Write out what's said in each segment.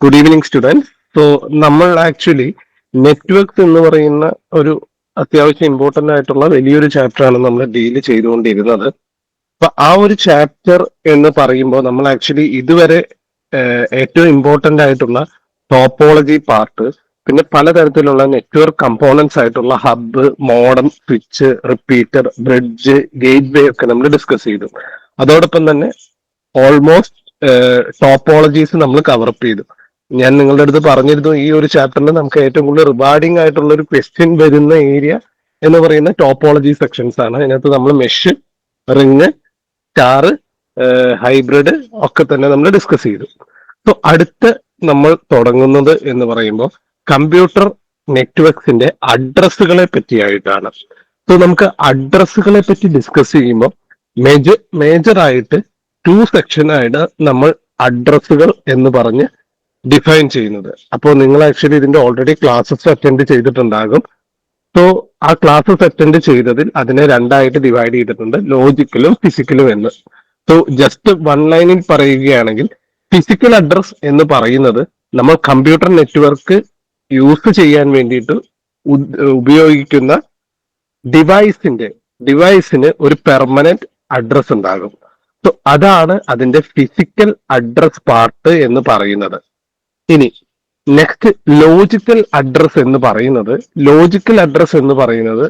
Good evening student so നമ്മൾ actually network എന്ന് പറയുന്ന ഒരു അത്യാവശ്യം ഇമ്പോർട്ടന്റ് ആയിട്ടുള്ള വലിയൊരു ചാപ്റ്റർ ആണ് നമ്മൾ ഡീൽ ചെയ്തുകൊണ്ടിരുന്നത്. അപ്പൊ ആ ഒരു ചാപ്റ്റർ എന്ന് പറയുമ്പോൾ നമ്മൾ ആക്ച്വലി ഇതുവരെ ഏറ്റവും ഇമ്പോർട്ടന്റ് ആയിട്ടുള്ള ടോപ്പോളജി പാർട്ട് പിന്നെ പലതരത്തിലുള്ള നെറ്റ്വർക്ക് കമ്പോണൻസ് ആയിട്ടുള്ള hub modem switch repeater bridge gateway ഒക്കെ നമ്മൾ ഡിസ്കസ് ചെയ്തു. അതോടൊപ്പം തന്നെ ഓൾമോസ്റ്റ് ടോപ്പോളജീസ് നമ്മൾ കവറപ്പ് ചെയ്തു. ഞാൻ നിങ്ങളുടെ അടുത്ത് പറഞ്ഞിരുന്നു ഈ ഒരു ചാപ്റ്ററിൽ നമുക്ക് ഏറ്റവും കൂടുതൽ റിവാർഡിംഗ് ആയിട്ടുള്ള ഒരു ക്വസ്റ്റ്യൻ വരുന്ന ഏരിയ എന്ന് പറയുന്ന ടോപ്പോളജി സെക്ഷൻസ് ആണ്. അതിനകത്ത് നമ്മൾ മെഷ് റിങ് സ്റ്റാറ് ഹൈബ്രിഡ് ഒക്കെ തന്നെ നമ്മൾ ഡിസ്കസ് ചെയ്തു. സോ അടുത്ത് നമ്മൾ തുടങ്ങുന്നത് എന്ന് പറയുമ്പോൾ കമ്പ്യൂട്ടർ നെറ്റ്വർക്സിന്റെ അഡ്രസ്സുകളെ പറ്റിയായിട്ടാണ്. സോ നമുക്ക് അഡ്രസ്സുകളെ പറ്റി ഡിസ്കസ് ചെയ്യുമ്പോൾ മേജർ ആയിട്ട് ടു സെക്ഷനായിട്ട് നമ്മൾ അഡ്രസ്സുകൾ എന്ന് പറഞ്ഞ് ഡിഫൈൻ ചെയ്യുന്നത്. അപ്പോൾ നിങ്ങൾ ആക്ച്വലി ഇതിന്റെ ഓൾറെഡി ക്ലാസ്സസ് അറ്റൻഡ് ചെയ്തിട്ടുണ്ടാകും. സോ ആ ക്ലാസ്സസ് അറ്റൻഡ് ചെയ്തതിൽ അതിനെ രണ്ടായിട്ട് ഡിവൈഡ് ചെയ്തിട്ടുണ്ട് ലോജിക്കലും ഫിസിക്കലും എന്ന്. സോ ജസ്റ്റ് വൺ ലൈനിൽ പറയുകയാണെങ്കിൽ ഫിസിക്കൽ അഡ്രസ് എന്ന് പറയുന്നത് നമ്മൾ കമ്പ്യൂട്ടർ നെറ്റ്വർക്ക് യൂസ് ചെയ്യാൻ വേണ്ടിയിട്ട് ഉപയോഗിക്കുന്ന ഡിവൈസിന്റെ ഡിവൈസിന് ഒരു പെർമനന്റ് അഡ്രസ് ഉണ്ടാകും. സോ അതാണ് അതിന്റെ ഫിസിക്കൽ അഡ്രസ് പാർട്ട് എന്ന് പറയുന്നത്. ഇനി നെക്സ്റ്റ് ലോജിക്കൽ അഡ്രസ് എന്ന് പറയുന്നത് ലോജിക്കൽ അഡ്രസ് എന്ന് പറയുന്നത്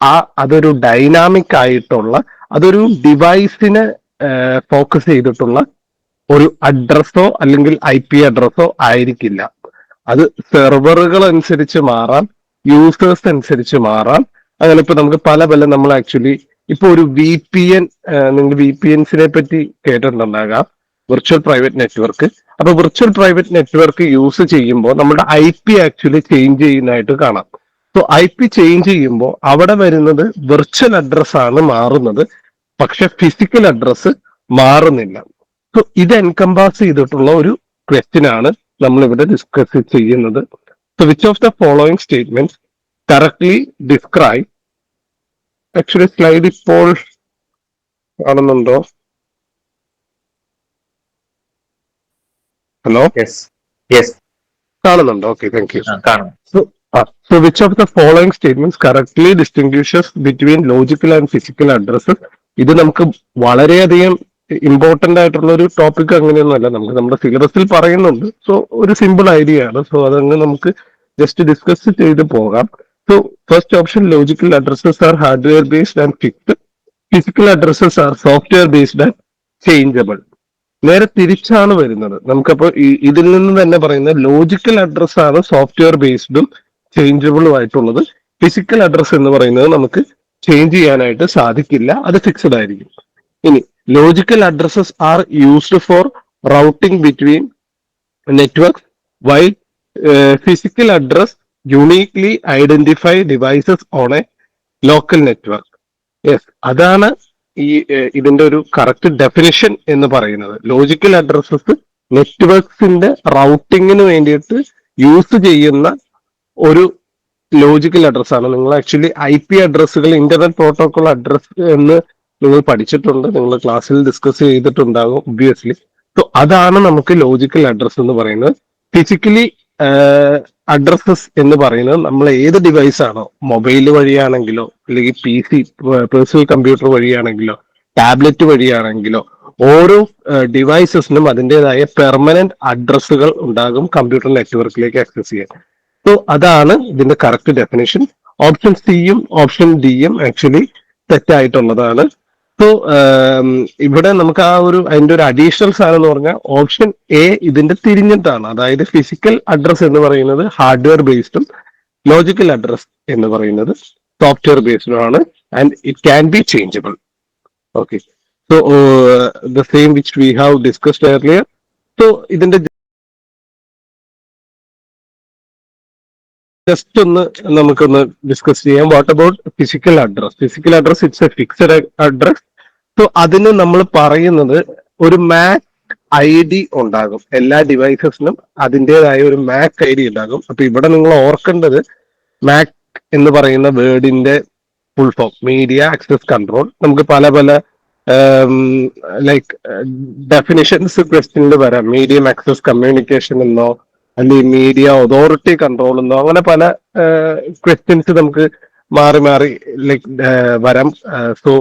ആ അതൊരു ഡൈനാമിക് ആയിട്ടുള്ള അതൊരു ഡിവൈസിനെ ഫോക്കസ് ചെയ്തിട്ടുള്ള ഒരു അഡ്രസ്സോ അല്ലെങ്കിൽ ഐ പി അഡ്രസ്സോ ആയിരിക്കില്ല. അത് സെർവറുകൾ അനുസരിച്ച് മാറാം യൂസേഴ്സ് അനുസരിച്ച് മാറാം. അങ്ങനെ ഇപ്പൊ നമുക്ക് പല പല നമ്മൾ ആക്ച്വലി ഇപ്പൊ ഒരു വി പി എൻ നിങ്ങൾ വി പി എൻസിനെ പറ്റി കേട്ടിട്ടുണ്ടാകാം. വിർച്വൽ പ്രൈവറ്റ് നെറ്റ്വർക്ക് അപ്പൊ വിർച്വൽ പ്രൈവറ്റ് നെറ്റ്വർക്ക് യൂസ് ചെയ്യുമ്പോൾ നമ്മുടെ ഐ പി ആക്ച്വലി ചേഞ്ച് ചെയ്യുന്നതായിട്ട് കാണാം. സോ ഐ പി ചേഞ്ച് ചെയ്യുമ്പോൾ അവിടെ വരുന്നത് വിർച്വൽ അഡ്രസ് ആണ് മാറുന്നത്. പക്ഷെ ഫിസിക്കൽ അഡ്രസ് മാറുന്നില്ല. സോ ഇത് എൻകംപാസ് ചെയ്തിട്ടുള്ള ഒരു ക്വസ്റ്റ്യൻ ആണ് നമ്മൾ ഇവിടെ ഡിസ്കസ് ചെയ്യുന്നത്. So which of the following statement correctly describe actually slide ഇപ്പോൾ കാണുന്നുണ്ടോ? ഹലോ കാണുന്നുണ്ടോ. Okay thank you so which of the following statements the distinguishes between logical and physical address? ഇത് നമുക്ക് വളരെയധികം ഇമ്പോർട്ടന്റ് ആയിട്ടുള്ള ഒരു ടോപ്പിക് അങ്ങനെയൊന്നുമല്ല നമുക്ക് നമ്മുടെ സിലബസിൽ പറയുന്നുണ്ട്. സോ ഒരു സിമ്പിൾ ഐഡിയ ആണ്. സോ അതങ്ങ് നമുക്ക് ജസ്റ്റ് ഡിസ്കസ് ചെയ്ത് പോകാം. So first option logical addresses are hardware based and fixed. Physical addresses are software based and changeable. നേരെ തിരിച്ചാണ് വരുന്നത്. നമുക്കപ്പോ ഇതിൽ നിന്ന് തന്നെ പറയുന്നത് ലോജിക്കൽ അഡ്രസ് ആണ് സോഫ്റ്റ്വെയർ ബേസ്ഡും ചേഞ്ചബിളും ആയിട്ടുള്ളത്. ഫിസിക്കൽ അഡ്രസ് എന്ന് പറയുന്നത് നമുക്ക് ചേഞ്ച് ചെയ്യാനായിട്ട് സാധിക്കില്ല. അത് ഫിക്സഡ് ആയിരിക്കും. ഇനി logical addresses are used for routing between network while physical address uniquely identify devices on a local network yes അതാണ് ഈ ഇതിന്റെ ഒരു കറക്റ്റ് ഡെഫിനിഷൻ എന്ന് പറയുന്നത്. ലോജിക്കൽ അഡ്രസ്സസ് നെറ്റ്വർക്സിന്റെ റൗട്ടിങ്ങിന് വേണ്ടിയിട്ട് യൂസ് ചെയ്യുന്ന ഒരു ലോജിക്കൽ അഡ്രസ്സാണ് നിങ്ങൾ ആക്ച്വലി ഐ പി അഡ്രസ്സുകൾ ഇന്റർനെറ്റ് പ്രോട്ടോകോൾ അഡ്രസ് എന്ന് നിങ്ങൾ പഠിച്ചിട്ടുണ്ട്. നിങ്ങൾ ക്ലാസ്സിൽ ഡിസ്കസ് ചെയ്തിട്ടുണ്ടാകും ഒബ്വിയസ്ലി സോ അതാണ് നമുക്ക് ലോജിക്കൽ അഡ്രസ് എന്ന് പറയുന്നത്. ഫിസിക്കലി അഡ്രസ്സസ് എന്ന് പറയുന്നത് നമ്മൾ ഏത് ഡിവൈസ് ആണോ മൊബൈൽ വഴിയാണെങ്കിലോ അല്ലെങ്കിൽ പി സി പേഴ്സണൽ കമ്പ്യൂട്ടർ വഴിയാണെങ്കിലോ ടാബ്ലറ്റ് വഴിയാണെങ്കിലോ ഓരോ ഡിവൈസസിനും അതിന്റെതായ പെർമനന്റ് അഡ്രസ്സുകൾ ഉണ്ടാകും കമ്പ്യൂട്ടർ നെറ്റ്വർക്കിലേക്ക് ആക്സസ് ചെയ്യാൻ. സോ അതാണ് ഇതിന്റെ കറക്റ്റ് ഡെഫിനേഷൻ ഓപ്ഷൻ സിയും ഓപ്ഷൻ ഡിയും ആക്ച്വലി തെറ്റായിട്ടുള്ളതാണ്. സോ ഇവിടെ നമുക്ക് ആ ഒരു അതിന്റെ ഒരു അഡീഷണൽ സാധനം എന്ന് പറഞ്ഞാൽ ഓപ്ഷൻ എ ഇതിന്റെ തിരിഞ്ഞിട്ടാണ്. അതായത് ഫിസിക്കൽ അഡ്രസ് എന്ന് പറയുന്നത് ഹാർഡ്വെയർ ബേസ്ഡും ലോജിക്കൽ അഡ്രസ് എന്ന് പറയുന്നത് സോഫ്റ്റ്വെയർ ബേസ്ഡും ആണ്. And it can be changeable okay so the same which we have discussed earlier so ഇതിന്റെ ജസ്റ്റ് ഒന്ന് നമുക്കൊന്ന് ഡിസ്കസ് ചെയ്യാം. What about physical address physical address it's a fixed address so അതിന് നമ്മൾ പറയുന്നത് ഒരു മാക് ഐ ഡി ഉണ്ടാകും. എല്ലാ ഡിവൈസസിനും അതിന്റെതായ ഒരു മാക് ഐ ഡി ഉണ്ടാകും. അപ്പൊ ഇവിടെ നിങ്ങൾ ഓർക്കേണ്ടത് മാക് എന്ന് പറയുന്ന വേർഡിന്റെ full form media access control നമുക്ക് പല പല ലൈക്ക് ഡെഫിനിഷൻസ് ക്വസ്റ്റ്യനിൽ വരാം. മീഡിയം ആക്സസ് കമ്മ്യൂണിക്കേഷൻ എന്നോ അല്ലെങ്കിൽ മീഡിയ അതോറിറ്റി കൺട്രോൾ എന്നോ അങ്ങനെ പല ക്വസ്റ്റ്യൻസ് നമുക്ക് മാറി മാറി ലൈക്ക് വരാം. So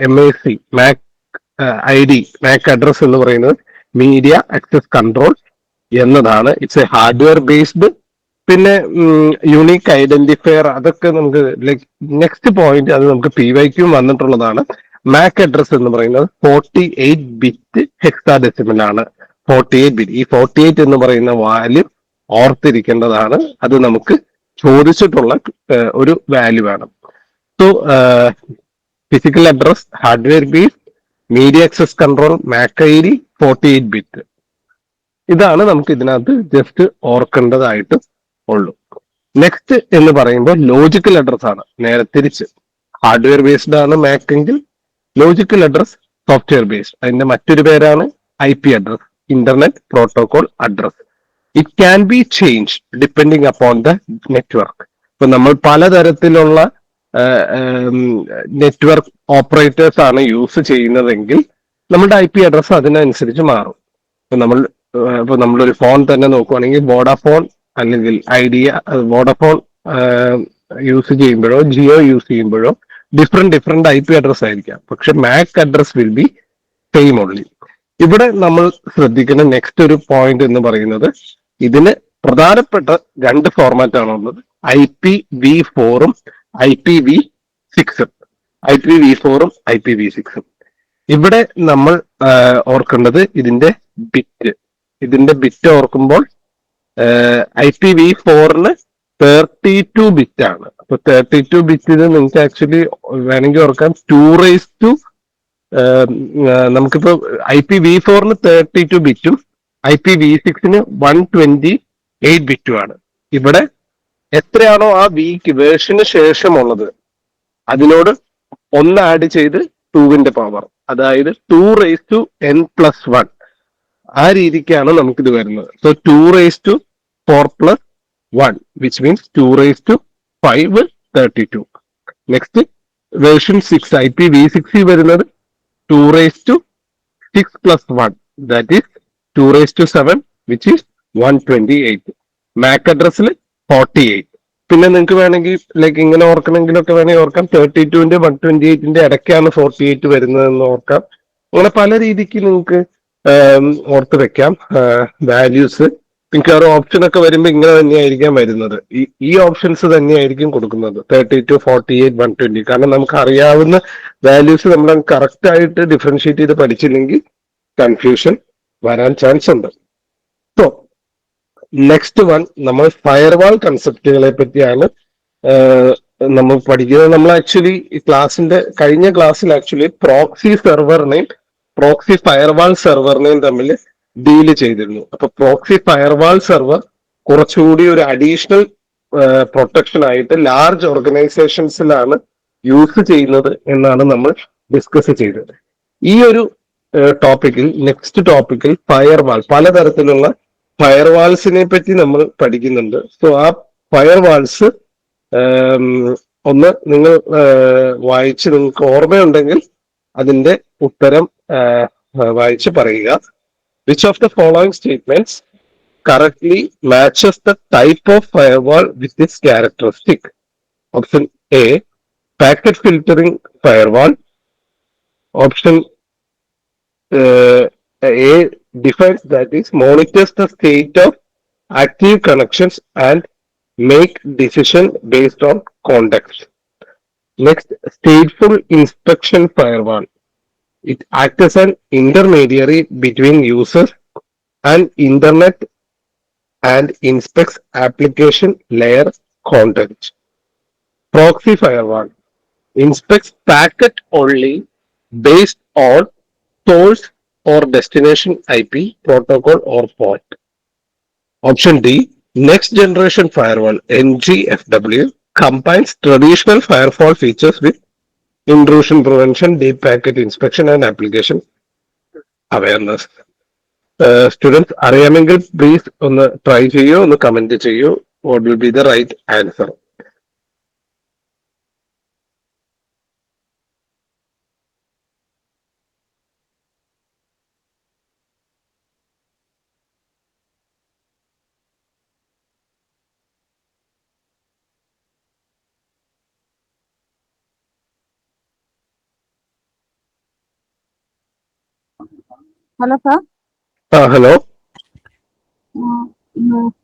M A C MAC I D MAC address എന്ന് പറയുന്നത് മീഡിയ ആക്സസ് കൺട്രോൾ എന്നതാണ്. ഇറ്റ്സ് എ ഹാർഡ്വെയർ ബേസ്ഡ് പിന്നെ യുണീക്ക് ഐഡന്റിഫയർ അതൊക്കെ നമുക്ക് ലൈക്ക് നെക്സ്റ്റ് പോയിന്റ് അത് നമുക്ക് പി വൈക്കും വന്നിട്ടുള്ളതാണ്. മാക് അഡ്രസ് എന്ന് പറയുന്നത് ഫോർട്ടി എയ്റ്റ് ബിറ്റ് ഹെക്സാഡെസിമൽ ആണ്. ഫോർട്ടി എയ്റ്റ് ബിറ്റ് ഈ ഫോർട്ടി എയ്റ്റ് എന്ന് പറയുന്ന വാല്യൂ ഓർത്തിരിക്കേണ്ടതാണ്. അത് നമുക്ക് ചോദിച്ചിട്ടുള്ള ഒരു വാല്യൂ ആണ് so physical address hardware base media access control MAC I D forty eight bit ഇതാണ് നമുക്ക് ഇതിനകത്ത് ജസ്റ്റ് ഓർക്കേണ്ടതായിട്ട് ഉള്ളൂ. നെക്സ്റ്റ് എന്ന് പറയുമ്പോൾ ലോജിക്കൽ അഡ്രസ് ആണ്. നേരെ തിരിച്ച്. ഹാർഡ്വെയർ ബേസ്ഡ് ആണ് മാക് എങ്കിൽ ലോജിക്കൽ അഡ്രസ് സോഫ്റ്റ്വെയർ ബേസ്ഡ് അതിന്റെ മറ്റൊരു പേരാണ് I P address internet protocol address it can be change depending upon the network ഇപ്പൊ നമ്മൾ പലതരത്തിലുള്ള നെറ്റ്വർക്ക് ഓപ്പറേറ്റേഴ്സ് ആണ് യൂസ് ചെയ്യുന്നതെങ്കിൽ നമ്മുടെ ഐ പി അഡ്രസ് അതിനനുസരിച്ച് മാറും. ഇപ്പൊ നമ്മൾ ഇപ്പൊ നമ്മളൊരു ഫോൺ തന്നെ നോക്കുവാണെങ്കിൽ വോഡാഫോൺ അല്ലെങ്കിൽ ഐഡിയ വോഡാഫോൺ യൂസ് ചെയ്യുമ്പോഴോ ജിയോ യൂസ് ചെയ്യുമ്പോഴോ different different I P address ആയിരിക്കാം. പക്ഷെ MAC address will be same only ഇവിടെ നമ്മൾ ശ്രദ്ധിക്കുന്ന നെക്സ്റ്റ് ഒരു പോയിന്റ് എന്ന് പറയുന്നത് ഇതിന് പ്രധാനപ്പെട്ട രണ്ട് ഫോർമാറ്റ് ആണ് ഉള്ളത്. ഐ പി വി ഫോറും ഐ പി വി സിക്സും ഐ പി വി ഫോറും ഐ പി വി സിക്സും ഇവിടെ നമ്മൾ ഓർക്കേണ്ടത് ഇതിന്റെ ബിറ്റ് ഇതിന്റെ ബിറ്റ് ഓർക്കുമ്പോൾ ഐ പി വി ഫോറിന് തേർട്ടി ടു ബിറ്റ് ആണ്. അപ്പൊ തേർട്ടി ടു ബിറ്റിന് നിങ്ങൾക്ക് ആക്ച്വലി വേണമെങ്കിൽ ഓർക്കാം. ടു റേസ് ടു നമുക്കിപ്പോ ഐ പി വി ഫോറിന് തേർട്ടി ടു ബിറ്റും ഐ പി വി സിക്സിന് വൺ ട്വന്റി എയ്റ്റ് ബിറ്റും ആണ് ഇവിടെ എത്രയാണോ ആ വീക്ക് വേർഷന് ശേഷമുള്ളത് അതിനോട് ഒന്ന് ആഡ് ചെയ്ത് ടൂവിന്റെ പവർ അതായത് two raise two N plus one ആ രീതിക്കാണ് നമുക്കിത് വരുന്നത്. So two raise two four plus one which means two raise two five thirty two next version six I P V six വരുന്നത് two raise two six plus one that is two raise two seven which is one twenty eight MAC അഡ്രസ്സിൽ forty eight പിന്നെ നിങ്ങൾക്ക് വേണമെങ്കിൽ like ഇങ്ങനെ ഓർക്കണമെങ്കിലൊക്കെ വേണമെങ്കിൽ ഓർക്കാം. Thirty ടുവിന്റെ one twenty എയ്റ്റിന്റെ ഇടയ്ക്കാണ് ഫോർട്ടി എയ്റ്റ് വരുന്നതെന്ന് ഓർക്കാം. അങ്ങനെ പല രീതിക്ക് നിങ്ങൾക്ക് ഓർത്ത് വെക്കാം. വാല്യൂസ് നിങ്ങൾക്ക് ആ ഓപ്ഷൻ ഒക്കെ വരുമ്പോൾ ഇങ്ങനെ തന്നെയായിരിക്കാം വരുന്നത്. ഈ ഈ ഓപ്ഷൻസ് തന്നെയായിരിക്കും കൊടുക്കുന്നത്. Thirty two forty eight one twenty കാരണം നമുക്ക് അറിയാവുന്ന വാല്യൂസ് നമ്മൾ കറക്റ്റ് ആയിട്ട് ഡിഫറൻഷിയേറ്റ് ചെയ്ത് പഠിച്ചില്ലെങ്കിൽ കൺഫ്യൂഷൻ വരാൻ ചാൻസ് ഉണ്ട്. സോ നെക്സ്റ്റ് വൺ നമ്മൾ ഫയർവാൾ കൺസെപ്റ്റുകളെ പറ്റിയാണ് നമ്മൾ പഠിക്കുന്നത്. നമ്മൾ ആക്ച്വലി ക്ലാസിന്റെ കഴിഞ്ഞ ക്ലാസ്സിൽ ആക്ച്വലി പ്രോക്സി സെർവറിനെയും പ്രോക്സി ഫയർവാൾ സെർവറിനെയും തമ്മിൽ ഡീൽ ചെയ്തിരുന്നു. അപ്പൊ പ്രോക്സി ഫയർവാൾ സെർവർ കുറച്ചുകൂടി ഒരു അഡീഷണൽ പ്രൊട്ടക്ഷൻ ആയിട്ട് ലാർജ് ഓർഗനൈസേഷൻസിലാണ് യൂസ് ചെയ്യുന്നത് എന്നാണ് നമ്മൾ ഡിസ്കസ് ചെയ്തത്. ഈ ഒരു ടോപ്പിക്കിൽ നെക്സ്റ്റ് ടോപ്പിക്കിൽ ഫയർവാൾ പലതരത്തിലുള്ള ഫയർവാൾസിനെ പറ്റി നമ്മൾ പഠിക്കുന്നുണ്ട്. സോ ആ ഫയർവാൾസ് ഒന്ന് നിങ്ങൾ വായിച്ച് നിങ്ങൾക്ക് ഓർമ്മയുണ്ടെങ്കിൽ അതിന്റെ ഉത്തരം വായിച്ച് പറയുക. Which of the following statements correctly matches the type of firewall with its characteristic option A packet filtering firewall option Uh, a defines that is monitors the state of active connections and make decision based on context. Next, stateful inspection firewall. It acts as an intermediary between users and internet and inspects application layer content. Proxy firewall inspects packet only based on source or destination IP, protocol, or port. Option D, next generation firewall, NGFW, combines traditional firewall features with intrusion prevention, deep packet inspection, and application awareness. Students അറിയാമെങ്കിൽ please ഒന്ന് try ചെയ്യൂ ഒന്ന് comment ചെയ്യൂ what will be the right answer hello sir. ആ hello.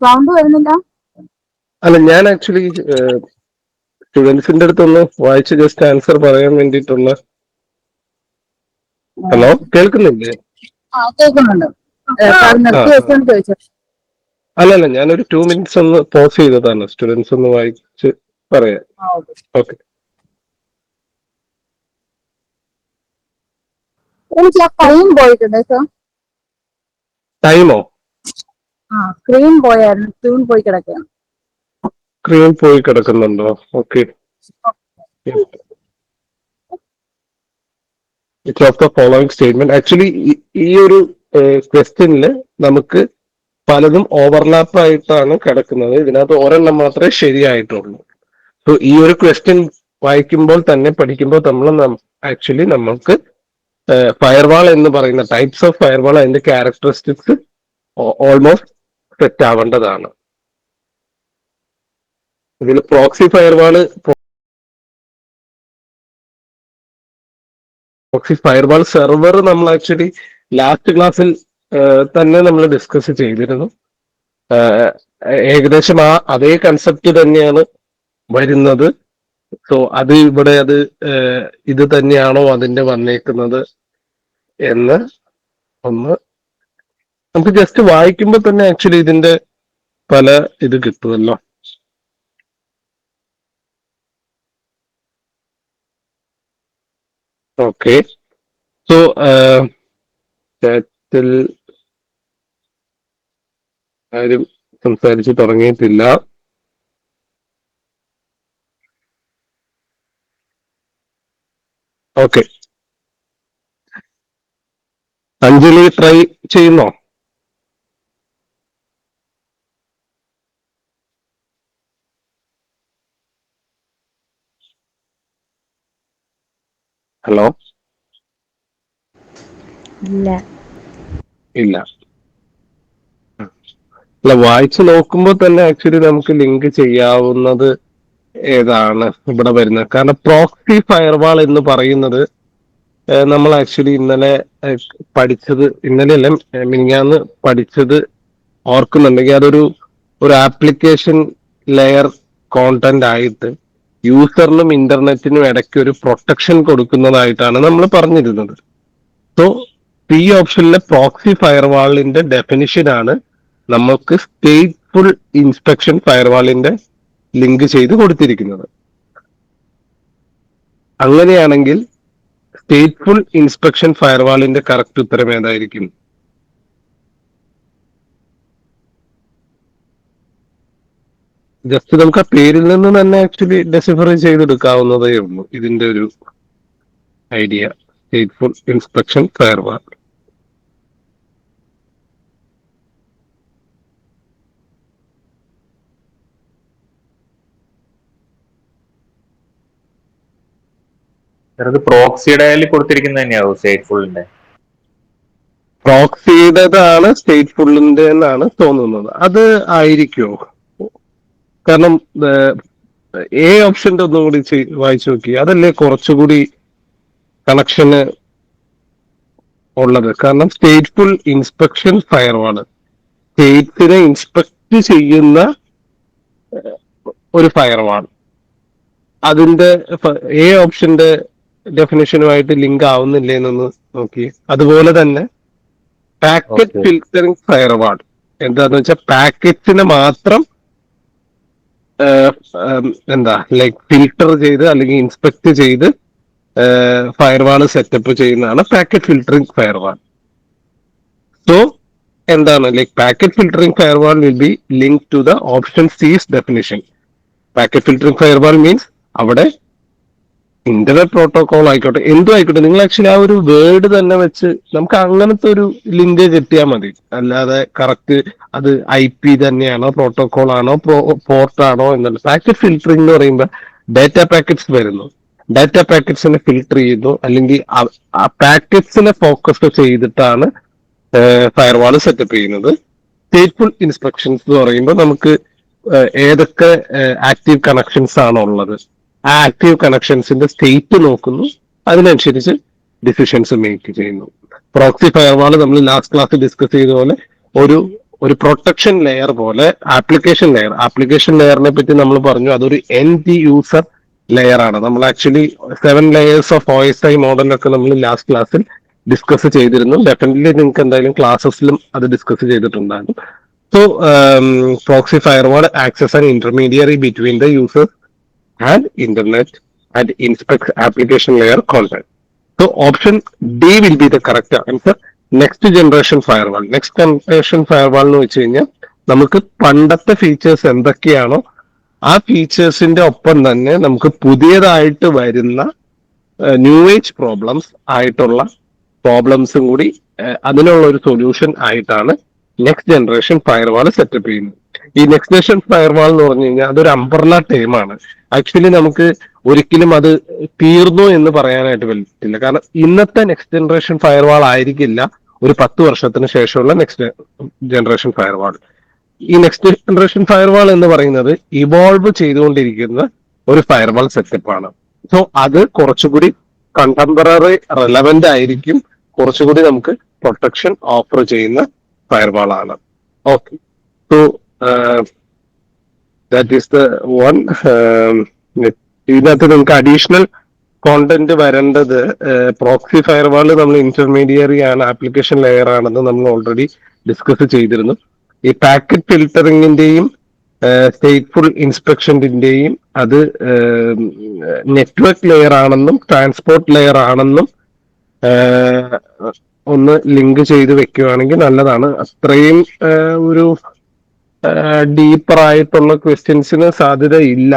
Sound വരുന്നില്ല? അല്ല ഞാൻ actually സ്റ്റുഡൻസിന്റെ അടുത്തൊന്ന് വായിച്ച് ജസ്റ്റ് ആൻസർ പറയാൻ വേണ്ടിയിട്ടുള്ള ഹലോ കേൾക്കുന്നില്ലേ? ചോദിച്ചു. അല്ലല്ല ഞാനൊരു ടു മിനിറ്റ്സ് ഒന്ന് പോസ് ചെയ്തതാണ്. സ്റ്റുഡൻസ് ഒന്ന് വായിച്ച് പറയാം ഓക്കെ. എനിക്ക് ആ ക്രീം പോയിട്ടുണ്ട് സാർ ടൈമോ ആ ക്രീം പോയായിരുന്നു ക്രീം പോയി കിടക്കുകയാണ്. ക്രീം പോയി കിടക്കുന്നുണ്ടോ? Okay it's of the following statement actually ഈ ഒരു ക്വസ്റ്റ്യനിൽ നമുക്ക് പലതും ഓവർലാപ്പ് ആയിട്ടാണ് കിടക്കുന്നത്. ഇതിനകത്ത് ഒരെണ്ണം മാത്രമേ ശരിയായിട്ടുള്ളൂ. സോ ഈ ഒരു ക്വസ്റ്റ്യൻ വായിക്കുമ്പോൾ തന്നെ പഠിക്കുമ്പോൾ നമ്മൾ ആക്ച്വലി നമുക്ക് ഫയർവാൾ എന്ന് പറയുന്ന ടൈപ്സ് ഓഫ് ഫയർവാൾ അതിന്റെ ക്യാരക്ടറിസ്റ്റിക്സ് ഓൾമോസ്റ്റ് സെറ്റ് ആവേണ്ടതാണ് ഇതിൽ proxy firewall proxy firewall server നമ്മൾ ആക്ച്വലി ലാസ്റ്റ് ക്ലാസ്സിൽ തന്നെ നമ്മൾ ഡിസ്കസ് ചെയ്തിരുന്നു. ഏകദേശം ആ അതേ കൺസെപ്റ്റ് തന്നെയാണ് വരുന്നത്. സോ അത് ഇവിടെ അത് ഇത് തന്നെയാണോ അതിന്റെ വന്നേക്കുന്നത് എന്ന് ഒന്ന് നമുക്ക് ജസ്റ്റ് വായിക്കുമ്പോൾ തന്നെ ആക്ച്വലി ഇതിന്റെ പല ഇത് കിട്ടുമല്ലോ. ഓക്കെ സോ ചാറ്റിൽ ആരും സംസാരിച്ച് തുടങ്ങിയിട്ടില്ല. ഓക്കെ അഞ്ജലി ട്രൈ ചെയ്യുന്നോ? ഹലോ ഇല്ല. ഇല്ല. അല്ല വായിച്ചു നോക്കുമ്പോൾ തന്നെ ആക്ച്വലി നമുക്ക് ലിങ്ക് ചെയ്യാവുന്നത് ഏതാണ് ഇവിടെ വരുന്നത്? കാരണം പ്രോക്സി ഫയർവാൾ എന്ന് പറയുന്നത് നമ്മൾ ആക്ച്വലി ഇന്നലെ പഠിച്ചത് ഇന്നലെ അല്ല മിനിങ്ങാന്ന് പഠിച്ചത് ഓർക്കുന്നുണ്ടെങ്കിൽ അതൊരു ഒരു ആപ്ലിക്കേഷൻ ലെയർ കോണ്ടന്റ് ആയിട്ട് യൂസറിനും ഇന്റർനെറ്റിനും ഇടയ്ക്ക് ഒരു പ്രൊട്ടക്ഷൻ കൊടുക്കുന്നതായിട്ടാണ് നമ്മൾ പറഞ്ഞിരുന്നത്. സോ പി ഓപ്ഷനിലെ പ്രോക്സി ഫയർവാളിന്റെ ഡെഫിനിഷൻ ആണ് നമുക്ക് സ്റ്റേറ്റ്ഫുൾ ഇൻസ്പെക്ഷൻ ഫയർവാളിന്റെ ലിങ്ക് ചെയ്ത് കൊടുത്തിരിക്കുന്നത്. അങ്ങനെയാണെങ്കിൽ സ്റ്റേറ്റ്ഫുൾ ഇൻസ്പെക്ഷൻ ഫയർവാളിന്റെ കറക്റ്റ് ഉത്തരം ഏതായിരിക്കും? ജസ്റ്റ് നമുക്ക് ആ പേരിൽ നിന്ന് തന്നെ ആക്ച്വലി ഡെസിഫർ ചെയ്തെടുക്കാവുന്നതേ ഉള്ളൂ. ഇതിന്റെ ഒരു ഐഡിയ സ്റ്റേറ്റ്ഫുൾ ഇൻസ്പെക്ഷൻ ഫയർവാൾ അത് പ്രോക്സിയുടെ കൊടുത്തിരിക്കുന്നത് തന്നെയാവും സ്റ്റേറ്റ്ഫുള്ളിന്റെ പ്രോക്സിയുടേതാണ് സ്റ്റേറ്റ്ഫുള്ളിന്റെ എന്നാണ് തോന്നുന്നത്. അത് ആയിരിക്കോ? കാരണം എ ഓപ്ഷന്റെ ഒന്നും കൂടി വായിച്ചു നോക്കി. അതല്ലേ കുറച്ചുകൂടി കണക്ഷന് ഉള്ളത്. കാരണം സ്റ്റേറ്റ് ഫുൾ ഇൻസ്പെക്ഷൻ ഫയർവാണ് സ്റ്റേറ്റിനെ ഇൻസ്പെക്ട് ചെയ്യുന്ന ഒരു ഫയർവാൾ അതിന്റെ എ ഓപ്ഷന്റെ ഡെഫിനേഷനുമായിട്ട് ലിങ്ക് ആവുന്നില്ല എന്നൊന്ന് നോക്കി. അതുപോലെ തന്നെ പാക്കറ്റ്. ഫിൽറ്ററിംഗ് ഫയർവാൾ എന്താന്ന് വെച്ചാൽ പാക്കറ്റിനെ മാത്രം എന്താ ലൈക് ഫിൽട്ടർ ചെയ്ത് അല്ലെങ്കിൽ ഇൻസ്പെക്ട് ചെയ്ത് ഫയർവാൾ സെറ്റപ്പ് ചെയ്യുന്നതാണ് പാക്കറ്റ് ഫിൽറ്ററിംഗ് ഫയർവാൾ സോ എന്താണ്? Like packet filtering firewall will be link to the option C's definition packet filtering firewall means അവിടെ ഇന്റർനെറ്റ് പ്രോട്ടോകോൾ ആയിക്കോട്ടെ എന്തും ആയിക്കോട്ടെ നിങ്ങൾ ആക്ച്വലി ആ ഒരു വേർഡ് തന്നെ വെച്ച് നമുക്ക് അങ്ങനത്തെ ഒരു ലിങ്ക് കിട്ടിയാൽ മതി. അല്ലാതെ കറക്റ്റ് അത് ഐ പി തന്നെയാണോ പ്രോട്ടോകോൾ ആണോ പോർട്ട് ആണോ എന്നുള്ള പാക്കറ്റ് ഫിൽറ്ററിംഗ് എന്ന് പറയുമ്പോൾ ഡാറ്റ പാക്കറ്റ്സ് വരുന്നു. ഡാറ്റ പാക്കറ്റ്സിനെ ഫിൽട്ടർ ചെയ്യുന്നു. അല്ലെങ്കിൽ ആ പാക്കറ്റ്സിനെ ഫോക്കസ് ചെയ്തിട്ടാണ് ഫയർവാൾ സെറ്റപ്പ് ചെയ്യുന്നത്. സ്റ്റേറ്റ്ഫുൾ ഇൻസ്ട്രക്ഷൻസ് എന്ന് പറയുമ്പോൾ നമുക്ക് ഏതൊക്കെ ആക്റ്റീവ് കണക്ഷൻസ് ആണ് ഉള്ളത് ആക്റ്റീവ് കണക്ഷൻസിന്റെ സ്റ്റേറ്റ് നോക്കുന്നു. അതിനനുസരിച്ച് ഡിസിഷൻസ് മേക്ക് ചെയ്യുന്നു. പ്രോക്സി ഫയർവാൾ നമ്മൾ ലാസ്റ്റ് ക്ലാസ് ഡിസ്കസ് ചെയ്ത പോലെ ഒരു ഒരു പ്രൊട്ടക്ഷൻ ലെയർ പോലെ ആപ്ലിക്കേഷൻ ലെയർ ആപ്ലിക്കേഷൻ ലെയറിനെ പറ്റി നമ്മൾ പറഞ്ഞു അതൊരു എൻ ടി യൂസർ ലെയർ ആണ്. നമ്മൾ actually seven layers of S I മോഡലൊക്കെ നമ്മൾ ലാസ്റ്റ് ക്ലാസ്സിൽ ഡിസ്കസ് ചെയ്തിരുന്നു. ഡെഫിനറ്റ്ലി നിങ്ങൾക്ക് എന്തായാലും ക്ലാസ്സസിലും അത് ഡിസ്കസ് ചെയ്തിട്ടുണ്ടാകും. So proxy firewall access and intermediary between the users and internet and inspect application layer contact So option D will be the correct answer. Next generation firewall next generation firewall എന്ന് വെച്ച് കഴിഞ്ഞാൽ നമുക്ക് പണ്ടത്തെ features എന്തൊക്കെയാണോ ആ ഫീച്ചേഴ്സിന്റെ ഒപ്പം തന്നെ നമുക്ക് പുതിയതായിട്ട് വരുന്ന ന്യൂ ഏജ് പ്രോബ്ലംസ് ആയിട്ടുള്ള പ്രോബ്ലംസും കൂടി അതിനുള്ള ഒരു സൊല്യൂഷൻ ആയിട്ടാണ് നെക്സ്റ്റ് ജനറേഷൻ ഫയർവാൾ സെറ്റപ്പ് ചെയ്യുന്നത്. ഈ നെക്സ്റ്റ് ജനറേഷൻ ഫയർവാൾ എന്ന് പറഞ്ഞു കഴിഞ്ഞാൽ അതൊരു അംബർല ടൈമാണ് ആക്ച്വലി നമുക്ക് ഒരിക്കലും അത് തീർന്നു എന്ന് പറയാനായിട്ട് പറ്റില്ല. കാരണം ഇന്നത്തെ നെക്സ്റ്റ് ജനറേഷൻ ഫയർവാൾ ആയിരിക്കില്ല ഒരു പത്ത് വർഷത്തിന് ശേഷമുള്ള നെക്സ്റ്റ് ജനറേഷൻ ഫയർവാൾ ഈ നെക്സ്റ്റ് ജനറേഷൻ ഫയർവാൾ എന്ന് പറയുന്നത് ഇവോൾവ് ചെയ്തുകൊണ്ടിരിക്കുന്ന ഒരു ഫയർവാൾ സെറ്റപ്പ് ആണ്. സോ അത് കുറച്ചുകൂടി കണ്ടംപററി റെലവെന്റ് ആയിരിക്കും. കുറച്ചുകൂടി നമുക്ക് പ്രൊട്ടക്ഷൻ ഓഫർ ചെയ്യുന്ന ഫയർവാൾ ആണ്. Okay so that is the one ഇതിനകത്ത് നിങ്ങൾക്ക് അഡീഷണൽ കോണ്ടന്റ് വരേണ്ടത് പ്രോക്സി ഫയർവാൾ നമ്മൾ ഇന്റർമീഡിയറി ആണ് ആപ്ലിക്കേഷൻ ലെയർ ആണെന്ന് നമ്മൾ ഓൾറെഡി ഡിസ്കസ് ചെയ്തിരുന്നു. ഈ പാക്കറ്റ് ഫിൽറ്ററിങ്ങിന്റെയും സ്റ്റേറ്റ്ഫുൾ ഇൻസ്പെക്ഷന്റെയും അത് നെറ്റ്വർക്ക് ലെയർ ആണെന്നും ട്രാൻസ്പോർട്ട് ലെയർ ആണെന്നും ഏഹ്, ഒന്ന് ലിങ്ക് ചെയ്ത് വെക്കുകയാണെങ്കിൽ നല്ലതാണ്. അത്രയും ഏഹ്, ഒരു ഡീപ്പർ ആയിട്ടുള്ള ക്വസ്റ്റ്യൻസിന് സാധ്യത ഇല്ല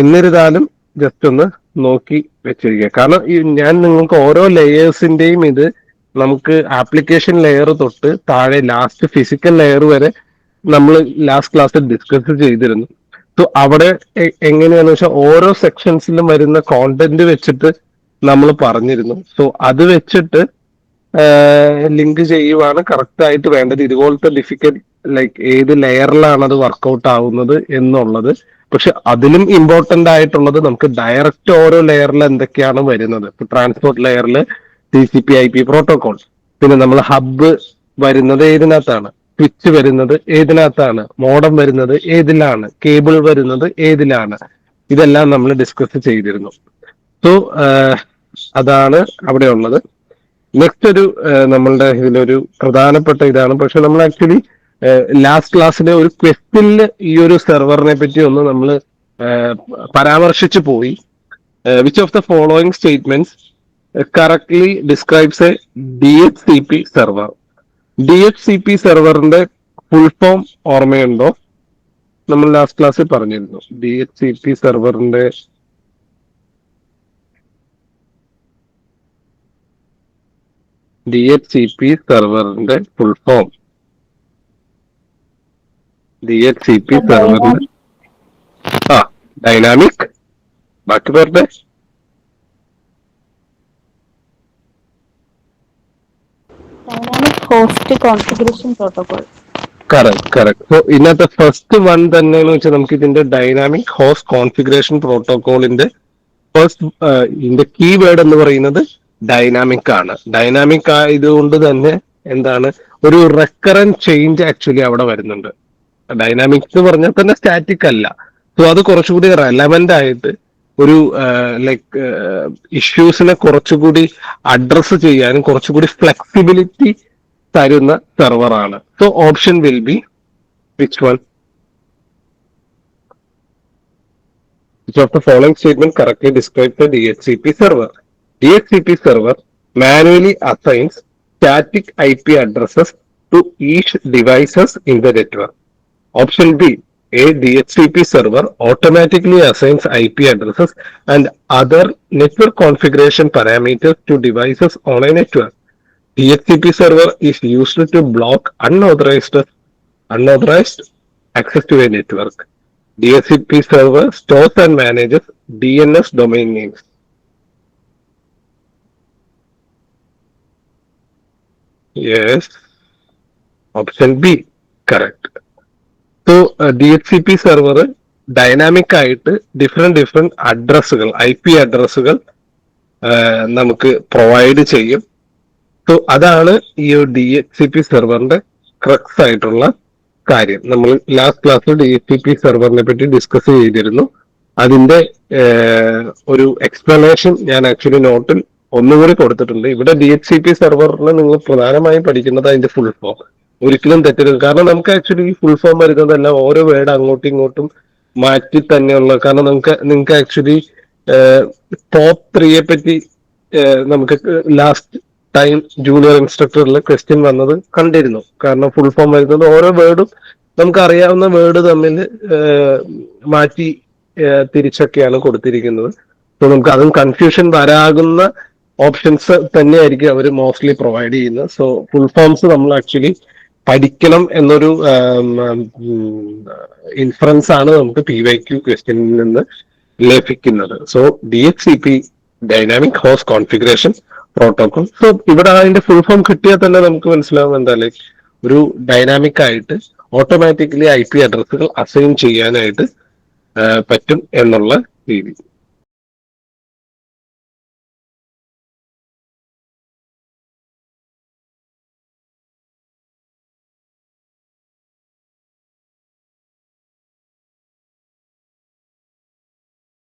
എന്നിരുന്നാലും ജസ്റ്റ് ഒന്ന് നോക്കി വെച്ചിരിക്കുക. കാരണം ഞാൻ നിങ്ങൾക്ക് ഓരോ ലെയേഴ്സിന്റെയും ഇത് നമുക്ക് ആപ്ലിക്കേഷൻ ലെയർ തൊട്ട് താഴെ ലാസ്റ്റ് ഫിസിക്കൽ ലെയർ വരെ നമ്മൾ ലാസ്റ്റ് ക്ലാസ്സിൽ ഡിസ്കസ് ചെയ്തിരുന്നു. സോ അവിടെ എങ്ങനെയാണെന്ന് വെച്ചാൽ ഓരോ സെക്ഷൻസിലും വരുന്ന കോണ്ടന്റ് വെച്ചിട്ട് നമ്മൾ പറഞ്ഞിരുന്നു. സോ അത് വെച്ചിട്ട് ലിങ്ക് ചെയ്യുവാണ്. കറക്റ്റ് ആയിട്ട് വേണ്ടത് ഇതുപോലത്തെ ഡിഫിക്കൽ ലൈക്ക് ഏത് ലെയറിലാണ് അത് വർക്കൗട്ട് ആവുന്നത് എന്നുള്ളത്. പക്ഷെ അതിലും ഇമ്പോർട്ടന്റ് ആയിട്ടുള്ളത് നമുക്ക് ഡയറക്റ്റ് ഓരോ ലെയറിൽ എന്തൊക്കെയാണ് വരുന്നത്? ഇപ്പൊ ട്രാൻസ്പോർട്ട് ലെയറിൽ T C P I P protocol പിന്നെ നമ്മൾ ഹബ്ബ് വരുന്നത് ഏതിനകത്താണ്? സ്വിച്ച് വരുന്നത് ഏതിനകത്താണ്? മോഡം വരുന്നത് ഏതിലാണ്? കേബിൾ വരുന്നത് ഏതിലാണ്? ഇതെല്ലാം നമ്മൾ ഡിസ്കസ് ചെയ്തിരുന്നു. സോ അതാണ് അവിടെ ഉള്ളത് നെക്സ്റ്റ് ഒരു നമ്മളുടെ ഇതിലൊരു പ്രധാനപ്പെട്ട ഇതാണ്. പക്ഷെ നമ്മൾ ആക്ച്വലി ലാസ്റ്റ് ക്ലാസ്സിലെ ഒരു ക്വസ്റ്റിനിൽ ഈ ഒരു സെർവറിനെ പറ്റി ഒന്ന് നമ്മൾ പരാമർശിച്ചു പോയി. Which of the following statements correctly describes a D H C P server D H C P സെർവറിന്റെ full form ഓർമ്മയുണ്ടോ? നമ്മൾ ലാസ്റ്റ് ക്ലാസ്സിൽ പറഞ്ഞിരുന്നു. ഡി എച്ച് സി പി സെർവറിന്റെ D H C P സെർവറിന്റെ full form D H C P സെർവറിന്റെ ആ dynamic ബാക്കി പേരുടെ? Host configuration protocol correct correct so ഇതിനകത്ത് first one തന്നെ എന്ന് വെച്ചാൽ നമുക്ക് ഇതിന്റെ ഡൈനാമിക് ഹോസ്റ്റ് കോൺഫിഗറേഷൻ പ്രോട്ടോകോളിന്റെ ഫസ്റ്റ് ഇതിന്റെ കീവേഡ് എന്ന് പറയുന്നത് ഡൈനാമിക് ആണ്. ഡൈനാമിക് ആയതുകൊണ്ട് തന്നെ എന്താണ് ഒരു റെക്കറൻ ചേഞ്ച് ആക്ച്വലി അവിടെ വരുന്നുണ്ട്. ഡൈനാമിക് എന്ന് പറഞ്ഞാൽ തന്നെ സ്റ്റാറ്റിക് അല്ല. സോ അത് കുറച്ചുകൂടി റെലവെന്റ് ആയിട്ട് ഒരു ലൈക്ക് ഇഷ്യൂസിനെ കുറച്ചുകൂടി അഡ്രസ്സ് ചെയ്യാനും കുറച്ചുകൂടി ഫ്ലെക്സിബിലിറ്റി തരുന്ന സെർവറാണ് so option will be which one Which of the following statement correctly describes the DHCP server? DHCP server manually assigns static IP addresses to each devices in the network. Option B, a DHCP server automatically assigns IP addresses and other network configuration parameters to devices on a network. DHCP server is used to block unauthorized unauthorized access to a network. DHCP server stores and manages DNS domain names. Yes. Option B. Correct. So, uh, DHCP server dynamic ആയിട്ട് different different അഡ്രസ്സുകൾ I P അഡ്രസ്സുകൾ നമുക്ക് provide ചെയ്യും so അതാണ് ഈ ഒരു D H C P സെർവറിന്റെ crux ആയിട്ടുള്ള കാര്യം നമ്മൾ ലാസ്റ്റ് ക്ലാസ്സിൽ ഡി എച്ച് സി പി സെർവറിനെ പറ്റി ഡിസ്കസ് ചെയ്തിരുന്നു അതിന്റെ ഒരു എക്സ്പ്ലനേഷൻ ഞാൻ ആക്ച്വലി നോട്ടിൽ ഒന്നുകൂടി കൊടുത്തിട്ടുണ്ട്. ഇവിടെ ഡി എച്ച് സി പി സെർവറിന് നിങ്ങൾ പ്രധാനമായും പഠിക്കുന്നത് അതിന്റെ ഫുൾ ഫോം ഒരിക്കലും തെറ്റരുത് കാരണം നമുക്ക് ആക്ച്വലി ഈ ഫുൾ ഫോം വരുന്നതെല്ലാം ഓരോ വേർഡ് അങ്ങോട്ടും ഇങ്ങോട്ടും മാറ്റി തന്നെയുള്ള. കാരണം നമുക്ക് നിങ്ങൾക്ക് ആക്ച്വലി ടോപ്പ് ത്രീയെ പറ്റി നമുക്ക് ലാസ്റ്റ് ടൈം ജൂനിയർ ഇൻസ്ട്രക്ടറിൽ ക്വസ്റ്റ്യൻ വന്നത് കണ്ടിരുന്നു. കാരണം ഫുൾ ഫോം വരുന്നത് ഓരോ വേർഡും നമുക്ക് അറിയാവുന്ന വേർഡ് തമ്മിൽ മാറ്റി തിരിച്ചൊക്കെയാണ് കൊടുത്തിരിക്കുന്നത്. നമുക്ക് അതും കൺഫ്യൂഷൻ വരാകുന്ന ഓപ്ഷൻസ് തന്നെയായിരിക്കും അവർ മോസ്റ്റ്ലി പ്രൊവൈഡ് ചെയ്യുന്നത് സോ ഫുൾ ഫോംസ് നമ്മൾ ആക്ച്വലി പഠിക്കണം എന്നൊരു ഇൻഫറൻസ് ആണ് നമുക്ക് പി വൈ ക്യു ക്വസ്റ്റ്യനിൽ നിന്ന് ലഭിക്കുന്നത്. So D H C P dynamic host configuration protocol so ഇവിടെ അതിന്റെ ഫുൾ ഫോം കിട്ടിയാൽ തന്നെ നമുക്ക് മനസ്സിലാവും എന്താ ഒരു ഡൈനാമിക് ആയിട്ട് ഓട്ടോമാറ്റിക്കലി ഐ പി അഡ്രസ്സുകൾ അസൈൻ ചെയ്യാനായിട്ട് പറ്റും എന്നുള്ള രീതി.